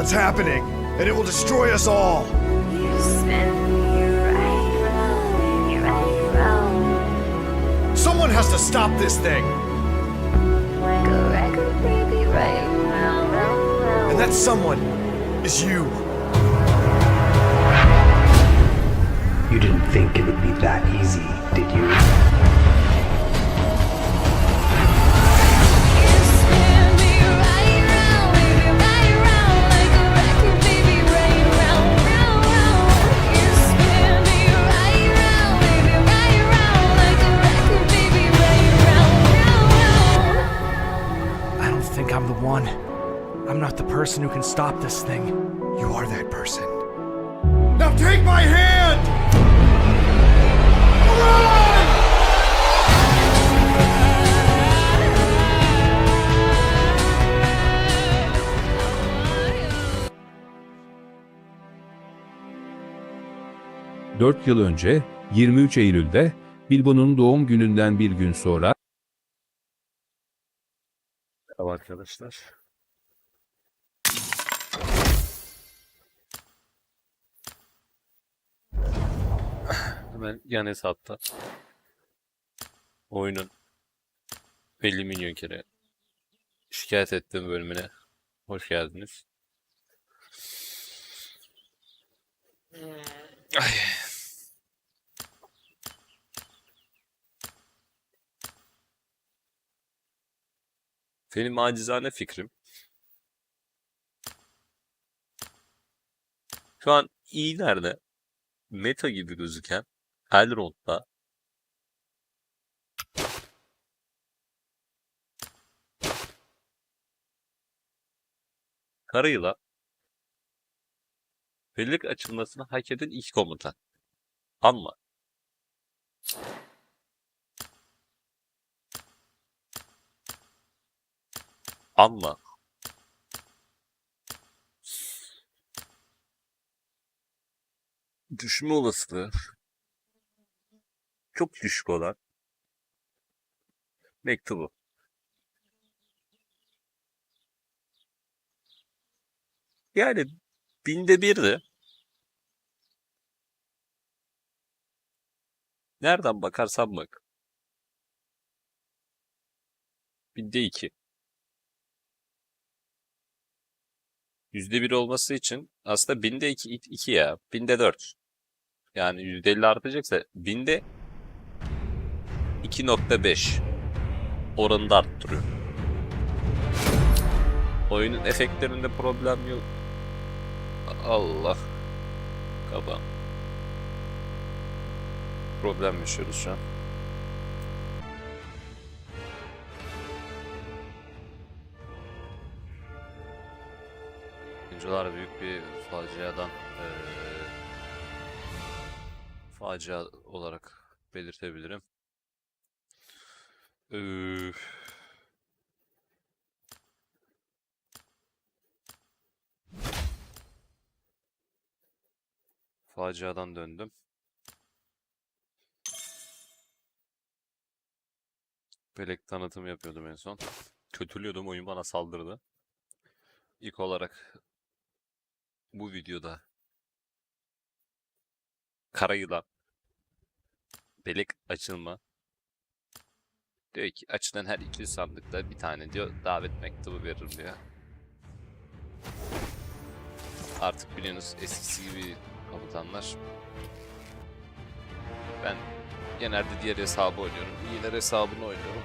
it's happening, and it will destroy us all. You spin me right round, right round. Someone has to stop this thing, Like a record, baby, right round, round, round. and that someone is you. You didn't think it would be that easy, did you? You not the person who can stop this thing. You are that person. Now take my hand! Run! Dört yıl önce 23 Eylül'de Bilbo'nun doğum gününden bir gün sonra Merhaba arkadaşlar. Hemen yan hesapta oyunun belli milyon kere şikayet ettiğim bölümüne hoş geldiniz. Ay. Benim acizane fikrim Şu an iyilerde meta gibi gözüken Elrond'da Karayıla birlik açılmasını hak eden ilk komutan. Ama ama düşme olasılığı çok düşük olan mektubu. Yani binde birdi. Nereden bakarsan bak. Binde iki. Yüzde bir olması için aslında binde iki, iki ya. Binde dört. Yani yüzde elli artacaksa binde 2.5 oranında arttırıyor. Oyunun efektlerinde problem yok. Allah. Kaba. Problem yaşıyoruz şu an. Oyuncular büyük bir faciadan eee facia olarak belirtebilirim. Eee faciadan döndüm. Belek tanıtım yapıyordum en son. Kötülüyordum, oyun bana saldırdı. İlk olarak bu videoda kara yılan belek açılma diyor ki açılan her iki sandıkta bir tane diyor davet mektubu veririm diyor. Artık biliyorsunuz eskisi gibi komutanlar. Ben genelde diğer hesabı oynuyorum. İyiler hesabını oynuyorum.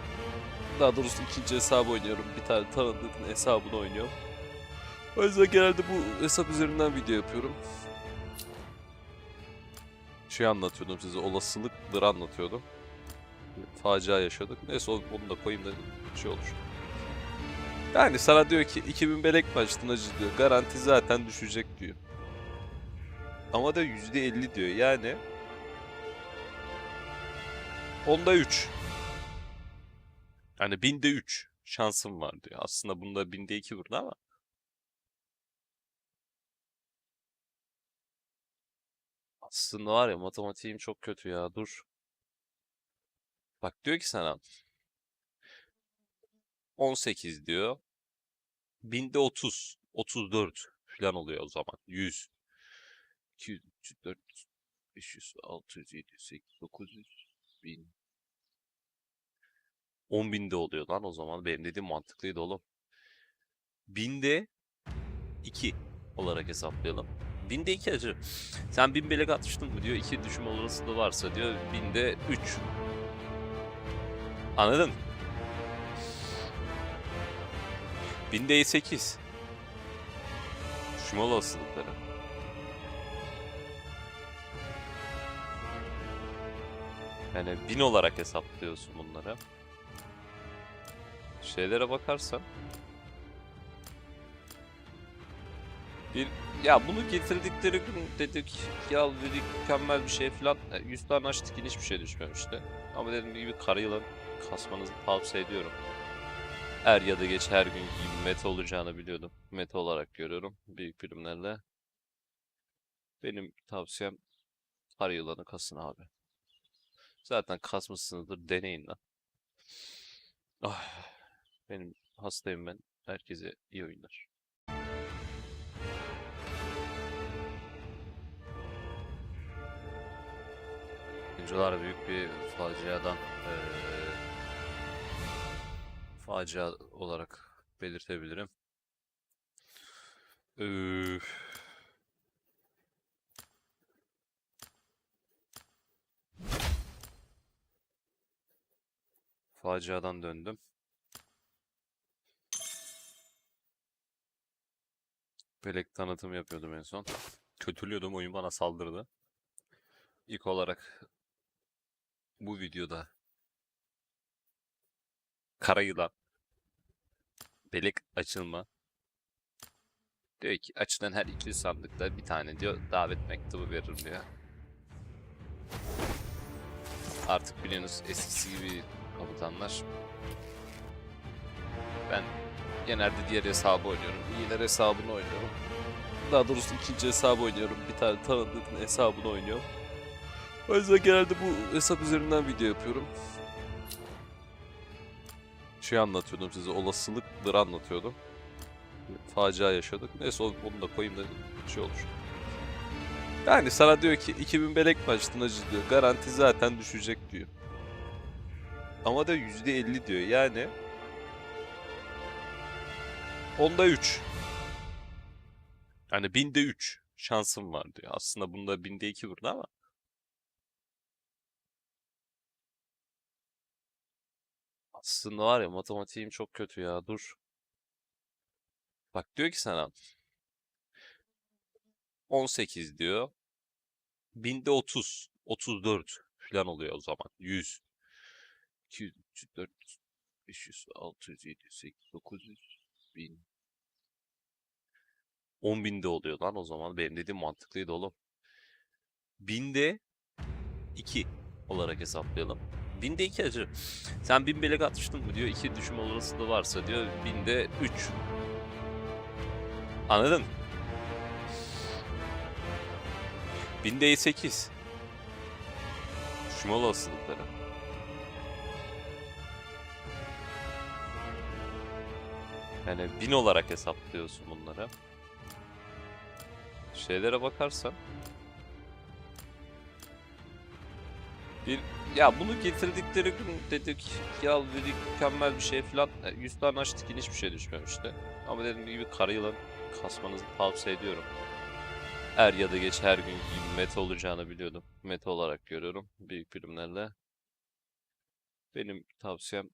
Daha doğrusu ikinci hesabı oynuyorum. Bir tane tanıdığım hesabını oynuyorum. O yüzden genelde bu hesap üzerinden video yapıyorum. Şey anlatıyordum size, olasılıkları anlatıyordum. Facia yaşadık. Neyse onu da koyayım da şey olur. Yani sana diyor ki 2000 belek mi açtın acı diyor. Garanti zaten düşecek diyor. Ama da %50 diyor. Yani onda 3. Yani binde 3 şansım var diyor. Aslında bunda binde 2 vurdu ama Aslında var ya matematiğim çok kötü ya dur. Bak diyor ki sana 18 diyor. Binde 30, 34. falan oluyor o zaman. 100. 200, 300, 400, 500, 600, 700, 800, 900, 1000. 10 binde oluyor lan o zaman. Benim dediğim mantıklıydı oğlum. Binde 2 olarak hesaplayalım. Binde 2 acı. Sen 1000 belek atmıştın mı diyor. 2 düşüm olasılığı varsa diyor. Binde 3. Anladın? Binde 8. Düşüm olasılıkları. Yani 1000 olarak hesaplıyorsun bunları. Şeylere bakarsan bir ya bunu getirdikleri gün dedik ya dedik mükemmel bir şey falan 100 tane açtık hiçbir şey düşmemişti. Ama dediğim gibi kara yılan kasmanızı tavsiye ediyorum. Er ya da geç her gün meta olacağını biliyordum. Meta olarak görüyorum büyük filmlerle. Benim tavsiyem kara yılanı kasın abi. Zaten kasmışsınızdır deneyin lan. Ah, benim hastayım ben. Herkese iyi oyunlar. Oyuncular büyük bir faciadan eee, facia olarak belirtebilirim. Üf. Faciadan döndüm. Belek tanıtım yapıyordum en son. Kötülüyordum, oyun bana saldırdı. İlk olarak bu videoda kara yılan belek açılma diyor ki açılan her ikili sandıkta bir tane diyor davet mektubu veririm diyor. Artık biliyorsunuz eskisi gibi komutanlar. Ben genelde diğer hesabı oynuyorum. İyiler hesabını oynuyorum. Daha doğrusu ikinci hesabı oynuyorum. Bir tane tanıdığım hesabını oynuyorum. O yüzden genelde bu hesap üzerinden video yapıyorum. Şey anlatıyordum size, olasılıkları anlatıyordum. Facia yaşadık. Neyse onu da koyayım da şey olur. Yani sana diyor ki 2000 belek mi acı diyor. Garanti zaten düşecek diyor. Ama da %50 diyor. Yani onda 3. Yani binde 3 şansım var diyor. Aslında bunda binde 2 burada ama Aslında var ya matematiğim çok kötü ya dur. Bak diyor ki sana 18 diyor. Binde 30, 34 falan oluyor o zaman. 100, 200, 300, 400, 500, 600, 700, 800, 900, 1000. 10 binde oluyor lan o zaman. Benim dediğim mantıklıydı oğlum. Binde 2 olarak hesaplayalım. Binde 2 acı. Sen 1000 belek atmıştın mı diyor. 2 düşüm olasılığı varsa diyor. Binde 3. Anladın? Binde 8. Düşüm olasılıkları. Yani 1000 olarak hesaplıyorsun bunları. Şeylere bakarsan bir ya bunu getirdikleri gün dedik ya dedik mükemmel bir şey falan 100 tane açtık hiçbir şey düşmemişti. Ama dediğim gibi kara yılan kasmanızı tavsiye ediyorum. Er ya da geç her gün meta olacağını biliyordum. Meta olarak görüyorum büyük filmlerle. Benim tavsiyem